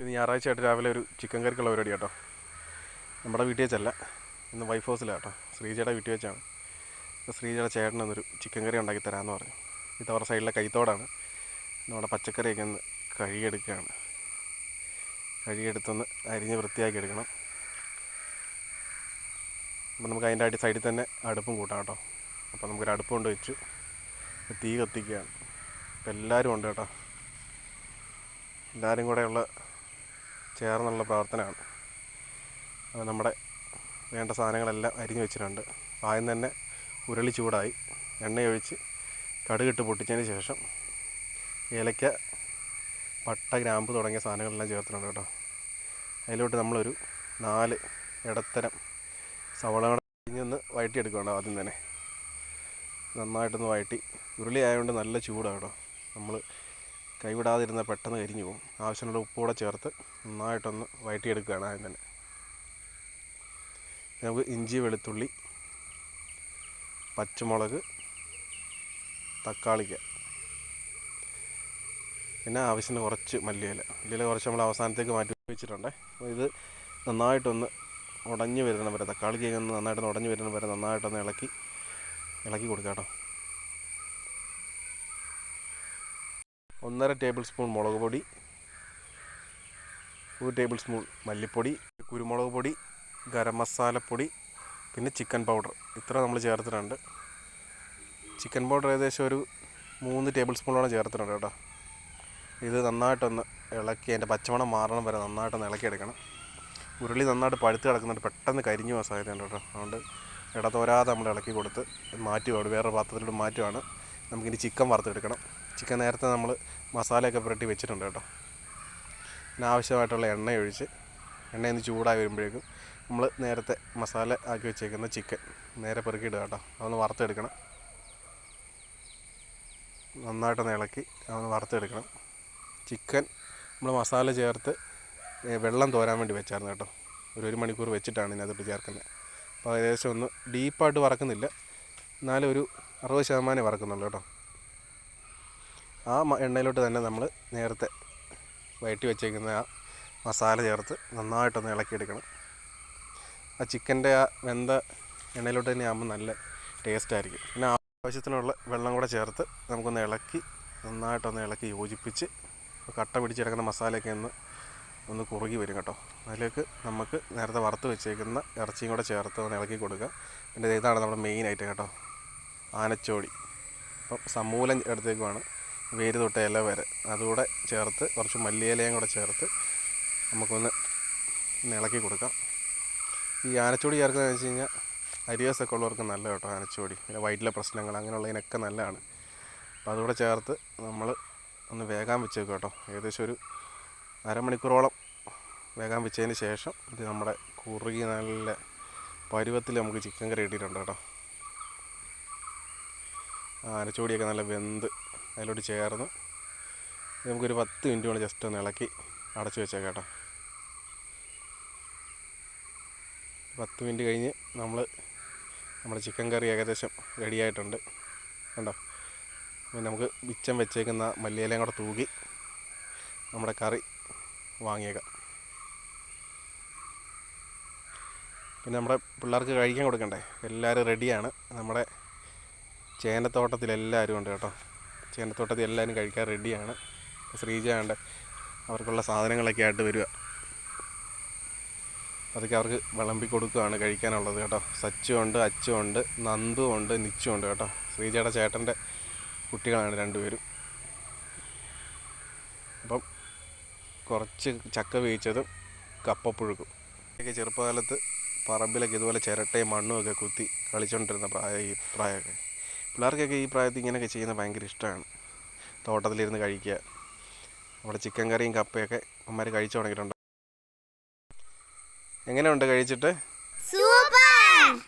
ഇത് ഞായറാഴ്ചയായിട്ട് രാവിലെ ഒരു ചിക്കൻ കറിക്കുള്ള പരിപാടി കേട്ടോ. നമ്മുടെ വീട്ടിൽ വെച്ചല്ല. ഇന്ന് വൈഫ് ഹൗസിലാണ് കേട്ടോ. ശ്രീജയുടെ വീട്ടിൽ വെച്ചാണ്. ശ്രീജയുടെ ചേട്ടൻ എന്നൊരു ചിക്കൻ കറി ഉണ്ടാക്കി തരാമെന്ന് പറഞ്ഞു. ഇത് അവരുടെ സൈഡിലെ കൈത്തോടാണ്. നമ്മുടെ പച്ചക്കറിയൊക്കെ ഒന്ന് കഴുകിയെടുക്കുകയാണ്. കഴുകിയെടുത്തൊന്ന് അരിഞ്ഞ് വൃത്തിയാക്കി എടുക്കണം. അപ്പോൾ നമുക്ക് അതിന്റെ അടി സൈഡിൽ തന്നെ അടുപ്പും കൂട്ടാം കേട്ടോ. അപ്പോൾ നമുക്കൊരു അടുപ്പ് കൊണ്ട് വെച്ചു തീ കത്തിക്കുകയാണ്. അപ്പോൾ എല്ലാവരും ഉണ്ട് കേട്ടോ. എല്ലാവരും കൂടെയുള്ള ചേർന്നുള്ള പ്രവർത്തനമാണ് നമ്മുടെ വേണ്ട സാധനങ്ങളെല്ലാം അരിഞ്ഞു വെച്ചിട്ടുണ്ട്. ആദ്യം തന്നെ ഉരുളി ചൂടായി. എണ്ണയൊഴിച്ച് കടുകിട്ട് പൊട്ടിച്ചതിന് ശേഷം ഏലക്ക പട്ട ഗ്രാമ്പ് തുടങ്ങിയ സാധനങ്ങളെല്ലാം ചേർത്തിട്ടുണ്ട് കേട്ടോ. അതിലോട്ട് നമ്മളൊരു നാല് ഇടത്തരം സവള ഇഞ്ഞൊന്ന് വഴറ്റിയെടുക്കണം ആദ്യം തന്നെ. നന്നായിട്ടൊന്ന് വഴറ്റി. ഉരുളി ആയതുകൊണ്ട് നല്ല ചൂടാണ് കേട്ടോ. നമ്മൾ കൈവിടാതിരുന്നാൽ പെട്ടെന്ന് കരിഞ്ഞു പോകും. ആവശ്യമുള്ള ഉപ്പുകൂടെ ചേർത്ത് നന്നായിട്ടൊന്ന് വഴറ്റിയെടുക്കുകയാണ് ആദ്യം തന്നെ. നമുക്ക് ഇഞ്ചി വെളുത്തുള്ളി പച്ചമുളക് തക്കാളിക്ക. പിന്നെ ആവശ്യത്തിന് കുറച്ച് മല്ലിയില. മല്ലിയില കുറച്ച് നമ്മൾ അവസാനത്തേക്ക് മാറ്റി വെച്ചിട്ടുണ്ട്. അപ്പോൾ ഇത് നന്നായിട്ടൊന്ന് ഉടഞ്ഞു വരുന്ന വരെ തക്കാളിക്ക് ഒന്ന് നന്നായിട്ടൊന്ന് ഉടഞ്ഞു വരുന്ന വരെ നന്നായിട്ടൊന്ന് ഇളക്കി ഇളക്കി കൊടുക്കാം കേട്ടോ. ഒന്നര ടേബിൾ സ്പൂൺ മുളക് പൊടി ഒരു ടേബിൾ സ്പൂൺ മല്ലിപ്പൊടി കുരുമുളക് പൊടി ഗരം മസാലപ്പൊടി പിന്നെ ചിക്കൻ പൗഡർ. ഇത്ര നമ്മൾ ചേർത്തിട്ടുണ്ട്. ചിക്കൻ പൗഡർ ഏകദേശം ഒരു മൂന്ന് ടേബിൾ സ്പൂണോളം ചേർത്തിട്ടുണ്ട് കേട്ടോ. ഇത് നന്നായിട്ടൊന്ന് ഇളക്കി അതിന്റെ പച്ചമണം മാറണം വരെ നന്നായിട്ടൊന്ന് ഇളക്കിയെടുക്കണം. ഉരുളി നന്നായിട്ട് പഴുത്ത് കിടക്കുന്നുണ്ട് പെട്ടെന്ന് കരിഞ്ഞു പോകാൻ സാധ്യതയുണ്ട് കേട്ടോ. അതുകൊണ്ട് ഇടതോരാതെ നമ്മൾ ഇളക്കി കൊടുത്ത് മാറ്റുവാണ് വേറൊരു പാത്രത്തിലോട്ട് മാറ്റുവാണ്. നമുക്കിനി ചിക്കൻ വറുത്തെടുക്കണം. ചിക്കൻ നേരത്തെ നമ്മൾ മസാലയൊക്കെ പുരട്ടി വെച്ചിട്ടുണ്ട് കേട്ടോ. ആവശ്യമായിട്ടുള്ള എണ്ണ ഒഴിച്ച് എണ്ണ ചൂടായി വരുമ്പോഴേക്കും നമ്മൾ നേരത്തെ മസാല ആക്കി വെച്ചേക്കുന്ന ചിക്കൻ നേരെ പെറുക്കിയിടുക കേട്ടോ. അതൊന്ന് വറുത്തെടുക്കണം. നന്നായിട്ടൊന്ന് ഇളക്കി അതൊന്ന് വറുത്തെടുക്കണം. ചിക്കൻ നമ്മൾ മസാല ചേർത്ത് വെള്ളം തോരാൻ വേണ്ടി വെച്ചായിരുന്നു കേട്ടോ. ഒരു ഒരു മണിക്കൂർ വെച്ചിട്ടാണ് ഇതിനകത്തോട്ട് ചേർക്കുന്നത്. അപ്പോൾ ഏകദേശം ഒന്ന് ഡീപ്പായിട്ട് വറക്കുന്നില്ല. എന്നാലും ഒരു അറുപത് ശതമാനം വറക്കുന്നുള്ളൂ കേട്ടോ. ആ എണ്ണയിലോട്ട് തന്നെ നമ്മൾ നേരത്തെ വയറ്റി വെച്ചേക്കുന്ന ആ മസാല ചേർത്ത് നന്നായിട്ടൊന്ന് ഇളക്കിയെടുക്കണം. ആ ചിക്കന്റെ ആ വെന്ത എണ്ണയിലോട്ട് തന്നെ ആകുമ്പോൾ നല്ല ടേസ്റ്റ് ആയിരിക്കും പിന്നെ ആവശ്യത്തിനുള്ള വെള്ളം കൂടെ ചേർത്ത് നമുക്കൊന്ന് ഇളക്കി നന്നായിട്ടൊന്ന് ഇളക്കി യോജിപ്പിച്ച് കട്ട പിടിച്ച് മസാലയൊക്കെ ഒന്ന് ഒന്ന് കുറുകി വരും കേട്ടോ. അതിലേക്ക് നമുക്ക് നേരത്തെ വറുത്ത് വെച്ചേക്കുന്ന ഇറച്ചിയും കൂടെ ചേർത്ത് ഒന്ന് ഇളക്കി കൊടുക്കുക. പിന്നെ ഇതാണ് നമ്മുടെ മെയിൻ ഐറ്റം കേട്ടോ. ആനച്ചോടി. അപ്പം സമൂലം എടുത്തേക്കുവാണ്. വേര് തൊട്ട ഇല വരെ. അതുകൂടെ ചേർത്ത് കുറച്ച് മല്ലിയിലയും കൂടെ ചേർത്ത് നമുക്കൊന്ന് ഇളക്കി കൊടുക്കാം. ഈ ആനച്ചോടി ചേർക്കുന്നതെന്ന് വെച്ച് കഴിഞ്ഞാൽ അരിയസൊക്കെ ഉള്ളവർക്ക് നല്ല കേട്ടോ ആനച്ചോടി. പിന്നെ വയറ്റിലെ പ്രശ്നങ്ങൾ അങ്ങനെയുള്ളതിനൊക്കെ നല്ലതാണ്. അപ്പോൾ അതുകൂടെ ചേർത്ത് നമ്മൾ ഒന്ന് വേഗം വെച്ചേക്കും കേട്ടോ. ഏകദേശം ഒരു അരമണിക്കൂറോളം വേഗം വെച്ചതിന് ശേഷം ഇത് നമ്മുടെ കുറുകി നല്ല പരുവത്തിൽ നമുക്ക് ചിക്കൻ കറി ഇട്ടിട്ടുണ്ട് കേട്ടോ. ആനച്ചോടിയൊക്കെ നല്ല വെന്ത് അതിലോട്ട് ചേർന്ന്. നമുക്കൊരു പത്ത് മിനിറ്റ് കൊണ്ട് ജസ്റ്റ് ഒന്ന് ഇളക്കി അടച്ചു വെച്ചേക്കാം കേട്ടോ. പത്ത് മിനിറ്റ് കഴിഞ്ഞ് നമ്മൾ നമ്മുടെ ചിക്കൻ കറി ഏകദേശം റെഡിയായിട്ടുണ്ട് കണ്ടോ? പിന്നെ നമുക്ക് മിച്ചം വെച്ചേക്കുന്ന മല്ലിയിലയും കൂടെ തൂകി നമ്മുടെ കറി വാങ്ങിയേക്കാം. പിന്നെ നമ്മുടെ പിള്ളേർക്ക് കഴിക്കാൻ കൊടുക്കണ്ടേ? എല്ലാവരും റെഡിയാണ് നമ്മുടെ ചേനത്തോട്ടത്തിലെല്ലാവരും ഉണ്ട് കേട്ടോ. ചേനത്തോട്ടത്തിൽ എല്ലാവരും കഴിക്കാൻ റെഡിയാണ് ശ്രീജ ഉണ്ട് അവർക്കുള്ള സാധനങ്ങളൊക്കെ ആയിട്ട് വരിക. അതൊക്കെ അവർക്ക് വിളമ്പി കൊടുക്കുകയാണ് കഴിക്കാനുള്ളത് കേട്ടോ. സച്ചു ഉണ്ട് അച്ചു ഉണ്ട് നന്ദു ഉണ്ട് നിച്ചു ഉണ്ട് കേട്ടോ. ശ്രീജയുടെ ചേട്ടന്റെ കുട്ടികളാണ് രണ്ടുപേരും. അപ്പം കുറച്ച് ചക്ക വേവിച്ചതും കപ്പപ്പുഴുക്കും. ഒക്കെ ചെറുപ്പകാലത്ത് പറമ്പിലൊക്കെ ഇതുപോലെ ചിരട്ടയും മണ്ണും ഒക്കെ കുത്തി കളിച്ചുകൊണ്ടിരുന്ന പ്രായ ഈ പ്രായമൊക്കെ. പിള്ളേർക്കൊക്കെ ഈ പ്രായത്തിൽ ഇങ്ങനെയൊക്കെ ചെയ്യുന്നത് ഭയങ്കര ഇഷ്ടമാണ്. തോട്ടത്തിലിരുന്ന് കഴിക്കുക. നമ്മുടെ ചിക്കൻ കറിയും കപ്പയൊക്കെ അമ്മമാർ കഴിച്ചു തുടങ്ങിയിട്ടുണ്ട്. എങ്ങനെയുണ്ട് കഴിച്ചിട്ട്? സൂപ്പർ!